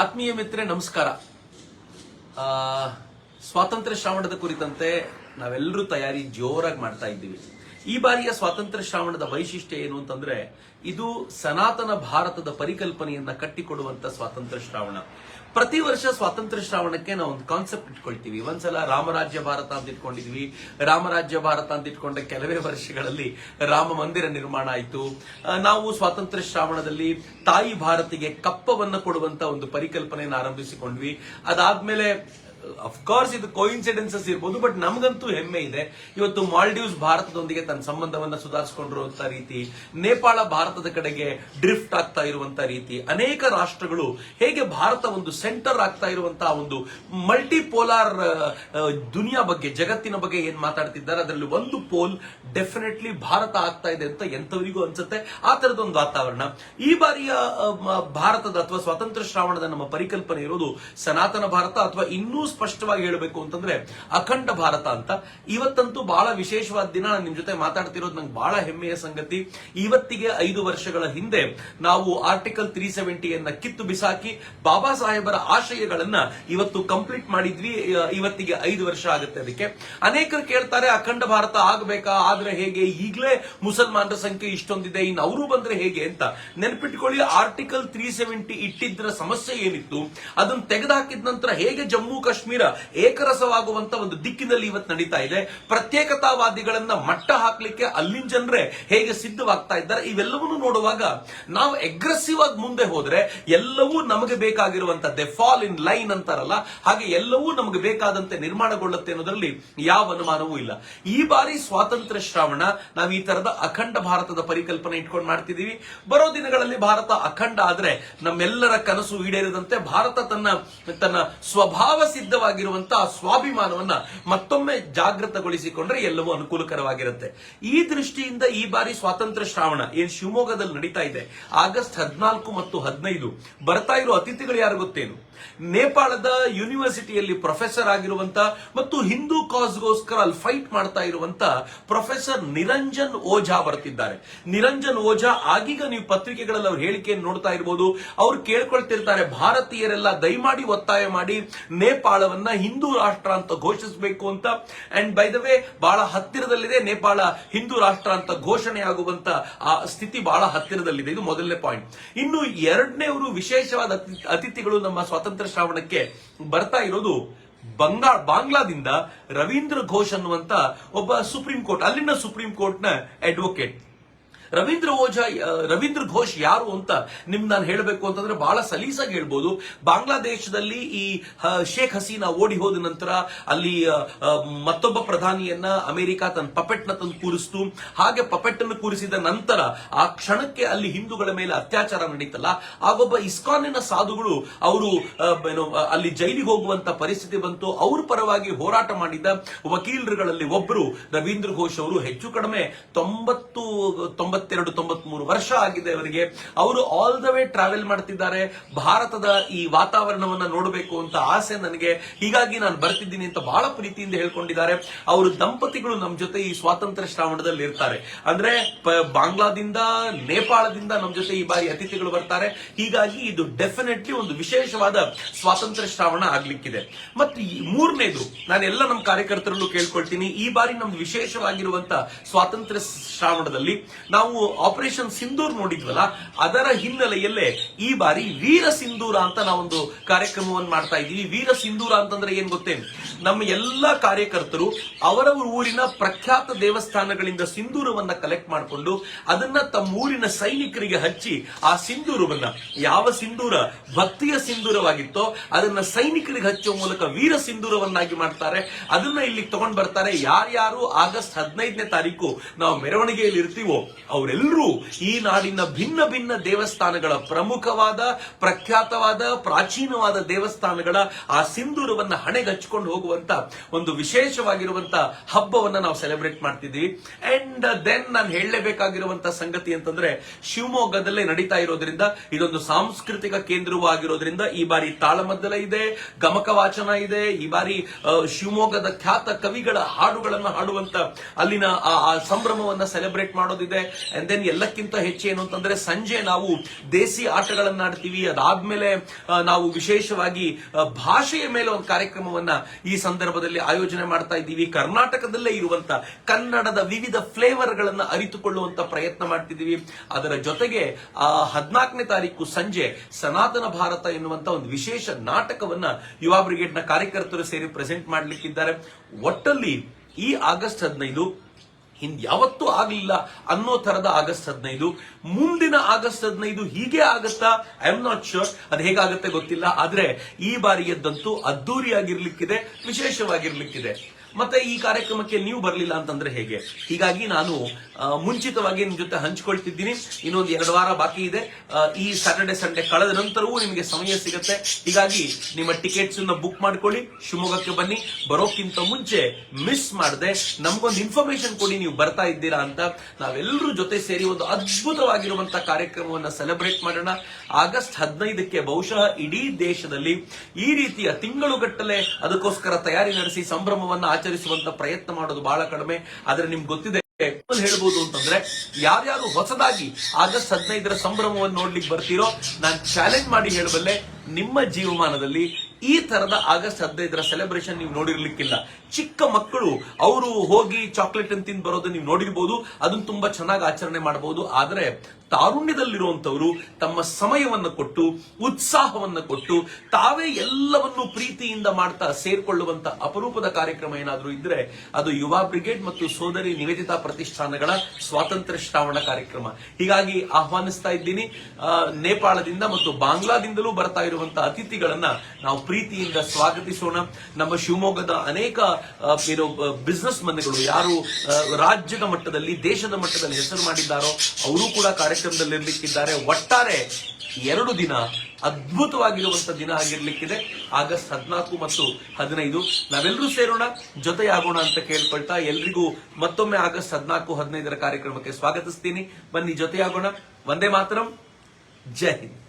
ಆತ್ಮೀಯ ಮಿತ್ರೆ ನಮಸ್ಕಾರ. ಸ್ವಾತಂತ್ರ್ಯ ಶ್ರಾವಣದ ಕುರಿತಂತೆ ನಾವೆಲ್ಲರೂ ತಯಾರಿ ಜೋರಾಗಿ ಮಾಡ್ತಾ ಇದ್ದೀವಿ. ಈ ಬಾರಿಯ ಸ್ವಾತಂತ್ರ್ಯ ಶ್ರಾವಣದ ವೈಶಿಷ್ಟ್ಯ ಏನು ಅಂತಂದ್ರೆ, ಇದು ಸನಾತನ ಭಾರತದ ಪರಿಕಲ್ಪನೆಯನ್ನ ಕಟ್ಟಿಕೊಡುವಂತ ಸ್ವಾತಂತ್ರ್ಯ ಶ್ರಾವಣ. ಪ್ರತಿ ವರ್ಷ ಸ್ವಾತಂತ್ರ್ಯ ಶ್ರಾವಣಕ್ಕೆ ನಾವು ಒಂದು ಕಾನ್ಸೆಪ್ಟ್ ಇಟ್ಕೊಳ್ತೀವಿ. ಒಂದ್ಸಲ ರಾಮರಾಜ್ಯ ಭಾರತ ಅಂತ ಇಟ್ಕೊಂಡಿದ್ವಿ. ರಾಮರಾಜ್ಯ ಭಾರತ ಅಂತ ಇಟ್ಕೊಂಡ ಕೆಲವೇ ವರ್ಷಗಳಲ್ಲಿ ರಾಮ ಮಂದಿರ ನಿರ್ಮಾಣ ಆಯಿತು. ನಾವು ಸ್ವಾತಂತ್ರ್ಯ ಶ್ರಾವಣದಲ್ಲಿ ತಾಯಿ ಭಾರತಿಗೆ ಕಪ್ಪವನ್ನು ಕೊಡುವಂತ ಒಂದು ಪರಿಕಲ್ಪನೆಯನ್ನು ಆರಂಭಿಸಿಕೊಂಡ್ವಿ. ಅದಾದ್ಮೇಲೆ ಅಫ್ಕೋರ್ಸ್ ಇದು ಕೋಇನ್ಸಿಡೆನ್ಸಸ್ ಇರ್ಬೋದು ಬಟ್ ನಮಗಂತೂ ಹೆಮ್ಮೆ ಇದೆ. ಇವತ್ತು ಮಾಲ್ಡೀವ್ಸ್ ಭಾರತದೊಂದಿಗೆ ತನ್ನ ಸಂಬಂಧವನ್ನ ಸುಧಾರಿಸಿಕೊಂಡಿರುವಂತ ರೀತಿ, ನೇಪಾಳ ಭಾರತದ ಕಡೆಗೆ ಡ್ರಿಫ್ಟ್ ಆಗ್ತಾ ಇರುವಂತ ರೀತಿ, ಅನೇಕ ರಾಷ್ಟ್ರಗಳು ಹೇಗೆ ಭಾರತ ಒಂದು ಸೆಂಟರ್ ಆಗ್ತಾ ಇರುವಂತಹ ಒಂದು ಮಲ್ಟಿಪೋಲಾರ್ ದುನಿಯಾ ಬಗ್ಗೆ, ಜಗತ್ತಿನ ಬಗ್ಗೆ ಏನ್ ಮಾತಾಡ್ತಿದ್ದಾರೆ, ಅದರಲ್ಲಿ ಒಂದು ಪೋಲ್ ಡೆಫಿನೆಟ್ಲಿ ಭಾರತ ಆಗ್ತಾ ಇದೆ ಅಂತ ಎಂತವರಿಗೂ ಅನ್ಸುತ್ತೆ. ಆ ತರದೊಂದು ವಾತಾವರಣ. ಈ ಬಾರಿಯ ಭಾರತದ ಅಥವಾ ಸ್ವಾತಂತ್ರ್ಯ ಶ್ರಾವಣದ ನಮ್ಮ ಪರಿಕಲ್ಪನೆ ಇರೋದು ಸನಾತನ ಭಾರತ ಅಥವಾ ಇನ್ನೂ ಸ್ಪಷ್ಟವಾಗಿ ಹೇಳಬೇಕು ಅಂತಂದ್ರೆ ಅಖಂಡ ಭಾರತ ಅಂತ. ಇವತ್ತಂತೂ ಬಹಳ ವಿಶೇಷವಾದ ದಿನ. ನಾನು ನಿಮ್ ಜೊತೆ ಮಾತಾಡ್ತಿರೋದು ನಂಗೆ ಬಹಳ ಹೆಮ್ಮೆಯ ಸಂಗತಿ. ಇವತ್ತಿಗೆ ಐದು ವರ್ಷಗಳ ಹಿಂದೆ ನಾವು ಆರ್ಟಿಕಲ್ ತ್ರೀ ಸೆವೆಂಟಿಯನ್ನ ಕಿತ್ತು ಬಿಸಾಕಿ ಬಾಬಾ ಸಾಹೇಬರ ಆಶಯಗಳನ್ನ ಇವತ್ತು ಕಂಪ್ಲೀಟ್ ಮಾಡಿದ್ವಿ. ಇವತ್ತಿಗೆ ಐದು ವರ್ಷ ಆಗುತ್ತೆ ಅದಕ್ಕೆ. ಅನೇಕರು ಕೇಳ್ತಾರೆ, ಅಖಂಡ ಭಾರತ ಆಗಬೇಕಾ? ಆದ್ರೆ ಹೇಗೆ? ಈಗಲೇ ಮುಸಲ್ಮಾನರ ಸಂಖ್ಯೆ ಇಷ್ಟೊಂದಿದೆ. ಇನ್ನು ಅವರು ಬಂದ್ರೆ ಹೇಗೆ ಅಂತ ನೆನ್ಪಿಟ್ಕೊಳ್ಳಿ ಆರ್ಟಿಕಲ್ ತ್ರೀ ಸೆವೆಂಟಿ ಇಟ್ಟಿದ್ರ ಸಮಸ್ಯೆ ಏನಿತ್ತು? ಅದನ್ನ ತೆಗೆದುಹಾಕಿದ ನಂತರ ಹೇಗೆ ಜಮ್ಮು ಕಾಶ್ಮೀರ ಏಕರಸವಾಗುವಂತ ಒಂದು ದಿಕ್ಕಿನಲ್ಲಿ ಇವತ್ತು ನಡೀತಾ ಇದೆ. ಪ್ರತ್ಯೇಕತಾವಾದಿಗಳನ್ನ ಮಟ್ಟ ಹಾಕ್ಲಿಕ್ಕೆ ಅಲ್ಲಿನ ಜನರೇ ಹೇಗೆ ಸಿದ್ಧವಾಗ್ತಾ ಇದ್ದಾರೆ, ಇವೆಲ್ಲವನ್ನು ನೋಡುವಾಗ ನಾವು ಅಗ್ರೆಸಿವ್ ಆಗಿ ಮುಂದೆ ಹೋದ್ರೆ ಎಲ್ಲವೂ ನಮಗೆ ಬೇಕಾಗಿರುವಂತದ್ದೇ ಫಾಲ್ ಇನ್ ಲೈನ್ ಅಂತಾರಲ್ಲ, ಹಾಗೆ ಎಲ್ಲವೂ ನಮಗೆ ಬೇಕಾದಂತೆ ನಿರ್ಮಾಣಗೊಳ್ಳುತ್ತೆ ಅನ್ನೋದ್ರಲ್ಲಿ ಯಾವ ಅನುಮಾನವೂ ಇಲ್ಲ. ಈ ಬಾರಿ ಸ್ವಾತಂತ್ರ್ಯ ಶ್ರಾವಣ, ನಾವು ಈ ತರದ ಅಖಂಡ ಭಾರತದ ಪರಿಕಲ್ಪನೆ ಇಟ್ಕೊಂಡು ಮಾಡ್ತಿದೀವಿ ಬರೋ ದಿನಗಳಲ್ಲಿ ಭಾರತ ಅಖಂಡ ಆದ್ರೆ ನಮ್ಮೆಲ್ಲರ ಕನಸು ಈಡೇರಿದಂತೆ ಭಾರತ ತನ್ನ ತನ್ನ ಸ್ವಭಾವ ಸಿದ್ಧವಾಗಿರುವಂತಹ ಸ್ವಾಭಿಮಾನವನ್ನ ಮತ್ತೊಮ್ಮೆ ಜಾಗೃತಗೊಳಿಸಿಕೊಂಡ್ರೆ ಎಲ್ಲವೂ ಅನುಕೂಲಕರವಾಗಿರುತ್ತೆ. ಈ ದೃಷ್ಟಿಯಿಂದ ಈ ಬಾರಿ ಸ್ವಾತಂತ್ರ್ಯ ಶ್ರಾವಣ ಏನ್ ಶಿವಮೊಗ್ಗದಲ್ಲಿ ನಡೀತಾ ಇದೆ. ಆಗಸ್ಟ್ ಹದಿನಾಲ್ಕು ಮತ್ತು ಹದಿನೈದು ಬರ್ತಾ ಇರೋ ಅತಿಥಿಗಳು ಯಾರು ಗೊತ್ತೇನು? ನೇಪಾಳದ ಯೂನಿವರ್ಸಿಟಿಯಲ್ಲಿ ಪ್ರೊಫೆಸರ್ ಆಗಿರುವಂತ ಮತ್ತು ಹಿಂದೂ ಕಾಸ್ಗೋಸ್ಕರ ಅಲ್ಲಿ ಫೈಟ್ ಮಾಡ್ತಾ ಇರುವಂತ ಪ್ರೊಫೆಸರ್ ನಿರಂಜನ್ ಓಜಾ ಬರ್ತಿದ್ದಾರೆ. ನಿರಂಜನ್ ಓಜಾ, ಆಗೀಗ ನೀವು ಪತ್ರಿಕೆಗಳಲ್ಲಿ ಅವ್ರ ಹೇಳಿಕೆಯನ್ನು ನೋಡ್ತಾ ಇರಬಹುದು ಅವ್ರು ಕೇಳ್ಕೊಳ್ತಿರ್ತಾರೆ, ಭಾರತೀಯರೆಲ್ಲ ದಯಮಾಡಿ ಒತ್ತಾಯ ಮಾಡಿ ನೇಪಾಳವನ್ನ ಹಿಂದೂ ರಾಷ್ಟ್ರ ಅಂತ ಘೋಷಿಸಬೇಕು ಅಂತ. ಅಂಡ್ ಬೈ ದ ವೇ ಬಹಳ ಹತ್ತಿರದಲ್ಲಿದೆ ನೇಪಾಳ ಹಿಂದೂ ರಾಷ್ಟ್ರ ಅಂತ ಘೋಷಣೆ ಆಗುವಂತ ಆ ಸ್ಥಿತಿ ಬಹಳ ಹತ್ತಿರದಲ್ಲಿದೆ. ಇದು ಮೊದಲನೇ ಪಾಯಿಂಟ್ ಇನ್ನು ಎರಡನೇವರು ವಿಶೇಷವಾದ ಅತಿಥಿಗಳು ನಮ್ಮ ಸ್ವಾತಂತ್ರ್ಯ ಶ್ರಾವಣಕ್ಕೆ ಬರ್ತಾ ಇರೋದು ಬಂಗಾಳ ಬಾಂಗ್ಲಾದಿಂದ ರವೀಂದ್ರ ಘೋಷ್ ಅನ್ನುವಂತ ಒಬ್ಬ ಸುಪ್ರೀಂ ಕೋರ್ಟ್, ಅಲ್ಲಿನ ಸುಪ್ರೀಂ ಕೋರ್ಟ್ನ ಅಡ್ವೊಕೇಟ್ ರವೀಂದ್ರ ಓಜಾ ರವೀಂದ್ರ ಘೋಷ್ ಯಾರು ಅಂತ ನಿಮ್ ನಾನು ಹೇಳಬೇಕು ಅಂತಂದ್ರೆ ಬಹಳ ಸಲೀಸಾಗಿ ಹೇಳ್ಬೋದು. ಬಾಂಗ್ಲಾದೇಶದಲ್ಲಿ ಈ ಶೇಖ್ ಹಸೀನಾ ಓಡಿ ಹೋದ ನಂತರ ಅಲ್ಲಿ ಮತ್ತೊಬ್ಬ ಪ್ರಧಾನಿಯನ್ನ ಅಮೆರಿಕ ತನ್ನ ಪಪೆಟ್ನ ತಂದು ಕೂರಿಸ್ತು. ಹಾಗೆ ಪಪೆಟ್ ಅನ್ನು ಕೂರಿಸಿದ ನಂತರ ಆ ಕ್ಷಣಕ್ಕೆ ಅಲ್ಲಿ ಹಿಂದೂಗಳ ಮೇಲೆ ಅತ್ಯಾಚಾರ ನಡೀತಲ್ಲ. ಆಗೊಬ್ಬ ಇಸ್ಕಾನಿನ ಸಾಧುಗಳು ಅವರು ಅಲ್ಲಿ ಜೈಲಿಗೆ ಹೋಗುವಂತ ಪರಿಸ್ಥಿತಿ ಬಂತು. ಅವ್ರ ಪರವಾಗಿ ಹೋರಾಟ ಮಾಡಿದ ವಕೀಲರುಗಳಲ್ಲಿ ಒಬ್ಬರು ರವೀಂದ್ರ ಘೋಷ್ ಅವರು ಹೆಚ್ಚು ಕಡಿಮೆ ತೊಂಬತ್ತು ತೊಂಬತ್ತೆರಡು ತೊಂಬತ್ಮೂರು ವರ್ಷ ಆಗಿದೆ ಅವರಿಗೆ. ಅವರು ಆಲ್ ದ ವೇ ಟ್ರಾವೆಲ್ ಮಾಡ್ತಿದ್ದಾರೆ. ಭಾರತದ ಈ ವಾತಾವರಣವನ್ನ ನೋಡಬೇಕು ಅಂತ ಆಸೆ ನನಗೆ. ಹೀಗಾಗಿ ನಾನು ಬರ್ತಿದ್ದೀನಿ ಅಂತ ಬಹಳ ಪ್ರೀತಿಯಿಂದ ಹೇಳ್ಕೊಂಡಿದ್ದಾರೆ. ಅವರು ದಂಪತಿಗಳು ನಮ್ಮ ಜೊತೆ ಈ ಸ್ವಾತಂತ್ರ್ಯ ಶ್ರಾವಣದಲ್ಲಿ ಇರ್ತಾರೆ. ಅಂದ್ರೆ ಬಾಂಗ್ಲಾದಿಂದ, ನೇಪಾಳದಿಂದ ನಮ್ಮ ಜೊತೆ ಈ ಬಾರಿ ಅತಿಥಿಗಳು ಬರ್ತಾರೆ. ಹೀಗಾಗಿ ಇದು ಡೆಫಿನೆಟ್ಲಿ ಒಂದು ವಿಶೇಷವಾದ ಸ್ವಾತಂತ್ರ್ಯ ಶ್ರಾವಣ ಆಗ್ಲಿಕ್ಕಿದೆ. ಮತ್ತು ಮೂರನೇದು, ನಾನೆಲ್ಲ ನಮ್ಮ ಕಾರ್ಯಕರ್ತರಲ್ಲೂ ಕೇಳ್ಕೊಳ್ತೀನಿ. ಈ ಬಾರಿ ನಮ್ದು ವಿಶೇಷವಾಗಿರುವಂತ ಸ್ವಾತಂತ್ರ್ಯ ಶ್ರಾವಣದಲ್ಲಿ ನಾವು ಆಪರೇಷನ್ ಸಿಂಧೂರ್ ನೋಡಿದ್ವಲ್ಲ, ಅದರ ಹಿನ್ನೆಲೆಯಲ್ಲೇ ಈ ಬಾರಿ ವೀರ ಸಿಂಧೂರ ಅಂತ ನಾವೊಂದು ಕಾರ್ಯಕ್ರಮವನ್ನು ಮಾಡ್ತಾ ಇದ್ದೀವಿ. ವೀರ ಸಿಂಧೂರ ಅಂತಂದ್ರೆ ಏನ್ ಗೊತ್ತೇ? ನಮ್ಮ ಎಲ್ಲಾ ಕಾರ್ಯಕರ್ತರು ಅವರವರ ಊರಿನ ಪ್ರಖ್ಯಾತ ದೇವಸ್ಥಾನಗಳಿಂದ ಸಿಂಧೂರವನ್ನ ಕಲೆಕ್ಟ್ ಮಾಡಿಕೊಂಡು ಅದನ್ನ ತಮ್ಮ ಊರಿನ ಸೈನಿಕರಿಗೆ ಹಚ್ಚಿ ಆ ಸಿಂಧೂರವನ್ನ ಯಾವ ಸಿಂಧೂರ ಭಕ್ತಿಯ ಸಿಂಧೂರವಾಗಿತ್ತೋ ಅದನ್ನ ಸೈನಿಕರಿಗೆ ಹಚ್ಚುವ ಮೂಲಕ ವೀರ ಸಿಂಧೂರವನ್ನಾಗಿ ಮಾಡ್ತಾರೆ. ಅದನ್ನ ಇಲ್ಲಿ ತಗೊಂಡ್ ಬರ್ತಾರೆ. ಯಾರ್ಯಾರು ಆಗಸ್ಟ್ ಹದಿನೈದನೇ ತಾರೀಕು ನಾವು ಮೆರವಣಿಗೆಯಲ್ಲಿ ಇರ್ತೀವೋ ಅವರೆಲ್ಲರೂ ಈ ನಾಡಿನ ಭಿನ್ನ ಭಿನ್ನ ದೇವಸ್ಥಾನಗಳ ಪ್ರಮುಖವಾದ, ಪ್ರಖ್ಯಾತವಾದ, ಪ್ರಾಚೀನವಾದ ದೇವಸ್ಥಾನಗಳ ಆ ಸಿಂಧೂರವನ್ನ ಹಣೆಗಚ್ಚಿಕೊಂಡು ಹೋಗುವಂತ ಒಂದು ವಿಶೇಷವಾಗಿರುವಂತ ಹಬ್ಬವನ್ನ ನಾವು ಸೆಲೆಬ್ರೇಟ್ ಮಾಡ್ತಿದ್ವಿ. ಅಂಡ್ ದೆನ್ ನಾನು ಹೇಳಲೇಬೇಕಾಗಿರುವಂತ ಸಂಗತಿ ಅಂತಂದ್ರೆ, ಶಿವಮೊಗ್ಗದಲ್ಲೇ ನಡೀತಾ ಇರೋದ್ರಿಂದ, ಇದೊಂದು ಸಾಂಸ್ಕೃತಿಕ ಕೇಂದ್ರವೂ ಆಗಿರೋದ್ರಿಂದ ಈ ಬಾರಿ ತಾಳಮದ್ದಲ ಇದೆ ಗಮಕ ವಾಚನ ಇದೆ, ಈ ಬಾರಿ ಶಿವಮೊಗ್ಗದ ಖ್ಯಾತ ಕವಿಗಳ ಹಾಡುಗಳನ್ನು ಹಾಡುವಂತ ಅಲ್ಲಿನ ಆ ಸಂಭ್ರಮವನ್ನ ಸೆಲೆಬ್ರೇಟ್ ಮಾಡೋದಿದೆ. ಅಂಡ್ ದೆನ್ ಎಲ್ಲಕ್ಕಿಂತ ಹೆಚ್ಚು ಏನು ಅಂತಂದ್ರೆ ಸಂಜೆ ನಾವು ದೇಸಿ ಆಟಗಳನ್ನ ಆಡ್ತೀವಿ ಅದಾದ್ಮೇಲೆ ನಾವು ವಿಶೇಷವಾಗಿ ಭಾಷೆಯ ಮೇಲೆ ಒಂದು ಕಾರ್ಯಕ್ರಮವನ್ನ ಈ ಸಂದರ್ಭದಲ್ಲಿ ಆಯೋಜನೆ ಮಾಡ್ತಾ ಇದ್ದೀವಿ. ಕರ್ನಾಟಕದಲ್ಲೇ ಇರುವಂತ ಕನ್ನಡದ ವಿವಿಧ ಫ್ಲೇವರ್ ಗಳನ್ನ ಅರಿತುಕೊಳ್ಳುವಂತ ಪ್ರಯತ್ನ ಮಾಡ್ತಿದ್ದೀವಿ. ಅದರ ಜೊತೆಗೆ, ಆ, ಹದಿನಾಲ್ಕನೇ ತಾರೀಕು ಸಂಜೆ ಸನಾತನ ಭಾರತ ಎನ್ನುವಂತ ಒಂದು ವಿಶೇಷ ನಾಟಕವನ್ನ ಯುವ ಬ್ರಿಗೇಡ್ನ ಕಾರ್ಯಕರ್ತರು ಸೇರಿ ಪ್ರೆಸೆಂಟ್ ಮಾಡಲಿಕ್ಕಿದ್ದಾರೆ. ಒಟ್ಟಲ್ಲಿ ಈ ಆಗಸ್ಟ್ ಹದಿನೈದು ಹಿಂದ್ ಯಾವತ್ತೂ ಆಗಲಿಲ್ಲ ಅನ್ನೋ ತರದ ಆಗಸ್ಟ್ ಹದಿನೈದು. ಮುಂದಿನ ಆಗಸ್ಟ್ ಹದಿನೈದು ಹೀಗೆ ಆಗುತ್ತಾ? ಐ ಆಮ್ ನಾಟ್ ಶೋರ್ ಅದು ಹೇಗಾಗುತ್ತೆ ಗೊತ್ತಿಲ್ಲ. ಆದ್ರೆ ಈ ಬಾರಿಯದ್ದಂತೂ ಅದ್ದೂರಿಯಾಗಿರ್ಲಿಕ್ಕಿದೆ, ವಿಶೇಷವಾಗಿರ್ಲಿಕ್ಕಿದೆ. ಮತ್ತೆ ಈ ಕಾರ್ಯಕ್ರಮಕ್ಕೆ ನೀವು ಬರಲಿಲ್ಲ ಅಂತಂದ್ರೆ ಹೇಗೆ? ಹೀಗಾಗಿ ನಾನು ಮುಂಚಿತವಾಗಿ ನಿಮ್ ಜೊತೆ ಹಂಚ್ಕೊಳ್ತಿದ್ದೀನಿ. ಇನ್ನೊಂದು ಎರಡು ವಾರ ಬಾಕಿ ಇದೆ. ಈ ಸಾಟರ್ಡೆ ಸಂಡೇ ಕಳೆದ ನಂತರವೂ ನಿಮಗೆ ಸಮಯ ಸಿಗುತ್ತೆ. ಹೀಗಾಗಿ ನಿಮ್ಮ ಟಿಕೆಟ್ಸ್ ಬುಕ್ ಮಾಡ್ಕೊಳ್ಳಿ. ಶಿವಮೊಗ್ಗಕ್ಕೆ ಬನ್ನಿ. ಬರೋಕ್ಕಿಂತ ಮುಂಚೆ ಮಿಸ್ ಮಾಡದೆ. ನಮಗೊಂದು ಇನ್ಫಾರ್ಮೇಶನ್ ಕೊಡಿ. ನೀವು ಬರ್ತಾ ಇದ್ದೀರಾ ಅಂತ. ನಾವೆಲ್ಲರೂ ಜೊತೆ ಸೇರಿ ಒಂದು ಅದ್ಭುತವಾಗಿರುವಂತಹ ಕಾರ್ಯಕ್ರಮವನ್ನ ಸೆಲೆಬ್ರೇಟ್ ಮಾಡೋಣ. ಆಗಸ್ಟ್ ಹದಿನೈದಕ್ಕೆ ಬಹುಶಃ ಇಡೀ ದೇಶದಲ್ಲಿ ಈ ರೀತಿಯ ತಿಂಗಳುಗಟ್ಟಲೆ ಅದಕ್ಕೋಸ್ಕರ ತಯಾರಿ ನಡೆಸಿ ಸಂಭ್ರಮವನ್ನ ಆಚರಿಸುವಂತ ಪ್ರಯತ್ನ ಮಾಡೋದು ಬಹಳ ಕಡಿಮೆ. ಆದ್ರೆ ನಿಮ್ಗೆ ಗೊತ್ತಿದೆ ಹೇಳ್ಬೋದು ಅಂತಂದ್ರೆ ಯಾರ್ಯಾರು ಹೊಸದಾಗಿ ಆಗಸ್ಟ್ ಹದಿನೈದರ ಸಂಭ್ರಮವನ್ನು ನೋಡ್ಲಿಕ್ಕೆ ಬರ್ತೀರೋ, ನಾನು ಚಾಲೆಂಜ್ ಮಾಡಿ ಹೇಳಬಲ್ಲೆ, ನಿಮ್ಮ ಜೀವಮಾನದಲ್ಲಿ ಈ ತರದ ಆಗಸ್ಟ್ ಹದಿನೈದರ ಸೆಲೆಬ್ರೇಷನ್ ನೀವು ನೋಡಿರ್ಲಿಕ್ಕಿಲ್ಲ. ಚಿಕ್ಕ ಮಕ್ಕಳು, ಅವರು ಹೋಗಿ ಚಾಕ್ಲೇಟ್ ಅಂತ ತಿಂದು ಬರೋದು ನೀವು ನೋಡಿರ್ಬೋದು, ಅದನ್ನ ತುಂಬಾ ಚೆನ್ನಾಗಿ ಆಚರಣೆ ಮಾಡಬಹುದು ಆದ್ರೆ ತಾರುಣ್ಯದಲ್ಲಿರುವಂತವರು ತಮ್ಮ ಸಮಯವನ್ನು ಕೊಟ್ಟು, ಉತ್ಸಾಹವನ್ನು ಕೊಟ್ಟು, ತಾವೇ ಎಲ್ಲವನ್ನು ಪ್ರೀತಿಯಿಂದ ಮಾಡ್ತಾ ಸೇರ್ಕೊಳ್ಳುವಂತ ಅಪರೂಪದ ಕಾರ್ಯಕ್ರಮ ಏನಾದರೂ ಇದ್ರೆ ಅದು ಯುವ ಬ್ರಿಗೇಡ್ ಮತ್ತು ಸೋದರಿ ನಿವೇದಿತಾ ಪ್ರತಿಷ್ಠಾನಗಳ ಸ್ವಾತಂತ್ರ್ಯ ಶ್ರಾವಣ ಕಾರ್ಯಕ್ರಮ. ಹೀಗಾಗಿ ಆಹ್ವಾನಿಸ್ತಾ ಇದ್ದೀನಿ. ನೇಪಾಳದಿಂದ ಮತ್ತು ಬಾಂಗ್ಲಾದಿಂದಲೂ ಬರ್ತಾ ಇರುವಂತಹ ಅತಿಥಿಗಳನ್ನ ನಾವು ಪ್ರೀತಿಯಿಂದ ಸ್ವಾಗತಿಸೋಣ. ನಮ್ಮ ಶಿವಮೊಗ್ಗದ ಅನೇಕ ಬಿಸ್ನೆಸ್ ಮನ್ಗಳು ಯಾರು ರಾಜ್ಯದ ಮಟ್ಟದಲ್ಲಿ, ದೇಶದ ಮಟ್ಟದಲ್ಲಿ ಹೆಸರು ಮಾಡಿದ್ದಾರೋ, ಅವರು ಕೂಡ ಕಾರ್ಯಕ್ರಮದಲ್ಲಿ ಇರ್ಲಿಕ್ಕಿದ್ದಾರೆ. ಒಟ್ಟಾರೆ ಎರಡು ದಿನ ಅದ್ಭುತವಾಗಿರುವಂತ ದಿನ ಆಗಿರ್ಲಿಕ್ಕಿದೆ. ಆಗಸ್ಟ್ ಹದಿನಾಲ್ಕು ಮತ್ತು ಹದಿನೈದು. ನಾವೆಲ್ಲರೂ ಸೇರೋಣ, ಜೊತೆಯಾಗೋಣ ಅಂತ ಕೇಳ್ಕೊಳ್ತಾ ಎಲ್ರಿಗೂ ಮತ್ತೊಮ್ಮೆ ಆಗಸ್ಟ್ ಹದಿನಾಲ್ಕು, ಹದಿನೈದರ ಕಾರ್ಯಕ್ರಮಕ್ಕೆ ಸ್ವಾಗತಿಸ್ತೀನಿ. ಬನ್ನಿ, ಜೊತೆಯಾಗೋಣ. ಒಂದೇ ಮಾತರಂ. ಜೈ ಹಿಂದ್.